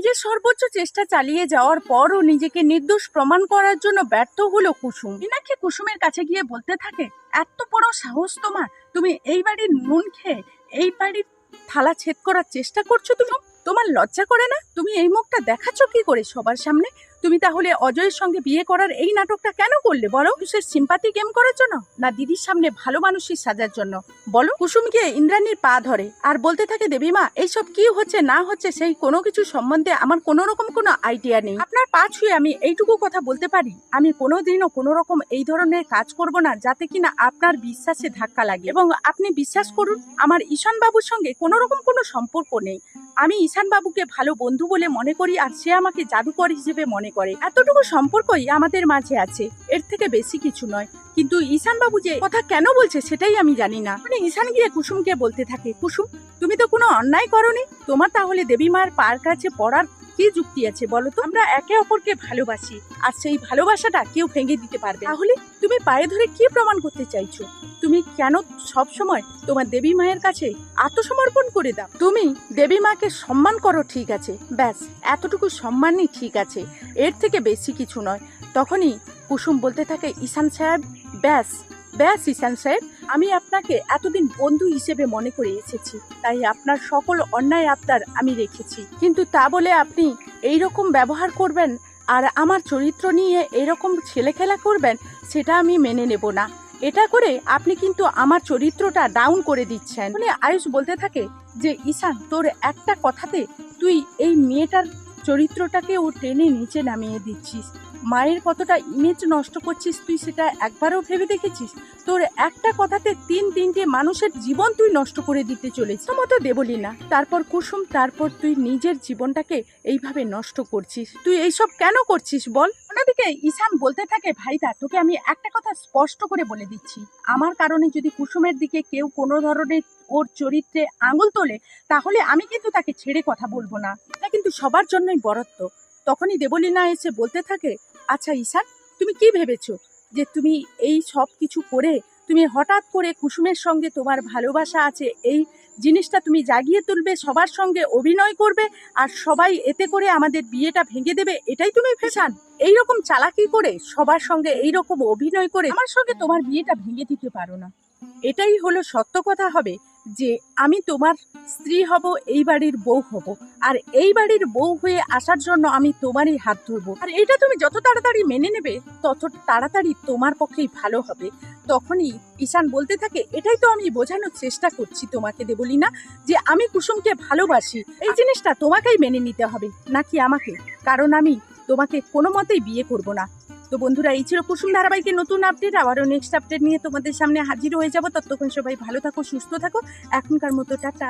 নিজের সর্বোচ্চ চেষ্টা চালিয়ে যাওয়ার পরও নিজেকে নির্দোষ প্রমাণ করার জন্য ব্যর্থ হলো কুসুম। মীনাক্ষী কুসুমের কাছে গিয়ে বলতে থাকে, এত বড় সাহস তোমার। তুমি এই বাড়ির নুন খেয়ে এই বাড়ির থালা ছেদ করার চেষ্টা করছ তুমি? তোমার লজ্জা করে না? তুমি এই মুখটা দেখাচ্ছ কি করে সবার সামনে? তুমি তাহলে অজয়ের সঙ্গে বিয়ে করার এই নাটকটা কেন করলে? বলো। সে সিম্পাতি গেম করার জন্য? না দিদির সামনে ভালো মানুষই সাজার জন্য? বলো। কুসুম গিয়ে ইন্দ্রাণীর পা ধরে আর বলতে থাকে দেবীমা এইসব কি হচ্ছে, না হচ্ছে, সেই কোনো কিছু সম্বন্ধে আমার কোনো রকম কোনো আইডিয়া নেই। আপনার পা ছুঁয়ে আমি এইটুকু কথা বলতে পারি? আমি কোনোদিনও কোনো রকম এই ধরনের কাজ করব না, যাতে কিনা আপনার বিশ্বাসে ধাক্কা লাগে। এবং আপনি বিশ্বাস করুন, আমার ঈশান বাবুর সঙ্গে কোনো রকম কোনো সম্পর্ক নেই। আমি ঈশান বাবুকে ভালো বন্ধু বলে মনে করি আর সে আমাকে জাদুকর হিসেবে মনে করে। এতটুকু সম্পর্কই আমাদের মাঝে আছে। এর থেকে বেশি কিছু নয়। কিন্তু ঈশান বাবু যে কথা কেন বলছে সেটাই আমি জানি না। মানে ঈশান গিয়ে কুসুমকে বলতে থাকে, কুসুম, তুমি তো কোনো অন্যায় করনি? তোমার তাহলে দেবী মায়ের পার কাছে পড়ার কি যুক্তি আছে বলো তো? আমরা একে অপরকে ভালোবাসি আর সেই ভালোবাসাটা কেউ ভেঙে দিতে পারবে তাহলে তুমি পায়ে ধরে কি প্রমাণ করতে চাইছো? তুমি কেন সব সময় তোমার দেবী মায়ের কাছে আত্মসমর্পণ করে দাও? তুমি দেবী মাকে সম্মান করো ঠিক আছে, ব্যাস, এতটুকু সম্মানই ঠিক আছে। এর থেকে বেশি কিছু নয়। তখনই কুসুম বলতে থাকে, ঈশান সাহেব, ব্যাস ব্যাস ঈশান সাহেব, আমি আপনাকে এতদিন বন্ধু হিসেবে মনে করে এসেছি। তাই আপনার সকল অন্যায় আবদার আমি রেখেছি। কিন্তু তা বলে আপনি এই রকম ব্যবহার করবেন আর আমার চরিত্র নিয়ে এরকম ছেলেখেলা করবেন, সেটা আমি মেনে নেব না। এটা করে আপনি কিন্তু আমার চরিত্রটা ডাউন করে দিচ্ছেন। মানে আয়ুষ বলতে থাকে যে ঈশান তোর একটা কথাতে তুই এই মেয়েটার চরিত্রটাকে ও টেনে নিচে নামিয়ে দিচ্ছিস। মায়ের কতটা ইমেজ নষ্ট করছিস তুই সেটা একবারও ভেবে দেখেছিস? তোর একটা কথাতে তিন তিনটে মানুষের জীবন তুই নষ্ট করে দিতে চলেছিস। মতো দেবলি না তারপর কুসুম, তারপর তুই নিজের জীবনটাকে এইভাবে নষ্ট করছিস। তুই এইসব কেন করছিস বল? অন্যদিকে ঈশান বলতে থাকে ভাইদা তোকে আমি একটা কথা স্পষ্ট করে বলে দিচ্ছি। আমার কারণে যদি কুসুমের দিকে কেউ কোনো ধরনের ওর চরিত্রে আঙুল তোলে, তাহলে আমি কিন্তু তাকে ছেড়ে কথা বলব না। এটা কিন্তু সবার জন্যই বরত্ব। তখনই দেবলীনা এসে বলতে থাকে আচ্ছা ঈশান, তুমি কি ভেবেছো? যে তুমি এই সব কিছু করে তুমি হঠাৎ করে কুসুমের সঙ্গে তোমার ভালোবাসা আছে, এই জিনিসটা তুমি জাগিয়ে তুলবে, সবার সঙ্গে অভিনয় করবে আর সবাই এতে করে আমাদের বিয়েটা ভেঙে দেবে, এটাই তুমি ভেসান এইরকম চালাকি করে সবার সঙ্গে এইরকম অভিনয় করে আমার সঙ্গে তোমার বিয়েটা ভেঙে দিতে পারো না। এটাই হলো সত্য কথা হবে যে আমি তোমার স্ত্রী হব, এই বাড়ির বউ হব। আর এই বাড়ির বউ হয়ে আসার জন্য আমি তোমারই হাত ধরবো। আর এটা তুমি যত তাড়াতাড়ি মেনে নেবে, তত তাড়াতাড়ি তোমার পক্ষেই ভালো হবে। তখনই ঈশান বলতে থাকে, এটাই তো আমি বোঝানোর চেষ্টা করছি তোমাকে দেবলি না যে আমি কুসুমকে ভালোবাসি। এই জিনিসটা তোমাকেই মেনে নিতে হবে, নাকি আমাকে? কারণ আমি তোমাকে কোনো মতেই বিয়ে করব না। তো বন্ধুরা, এই ছিল কুসুম ধারাবাহিকের নতুন আপডেট আবারও নেক্সট আপডেট নিয়ে তোমাদের সামনে হাজির হয়ে যাব। ততক্ষণ সবাই ভালো থাকো, সুস্থ থাকো। এখনকার মতো টাটা।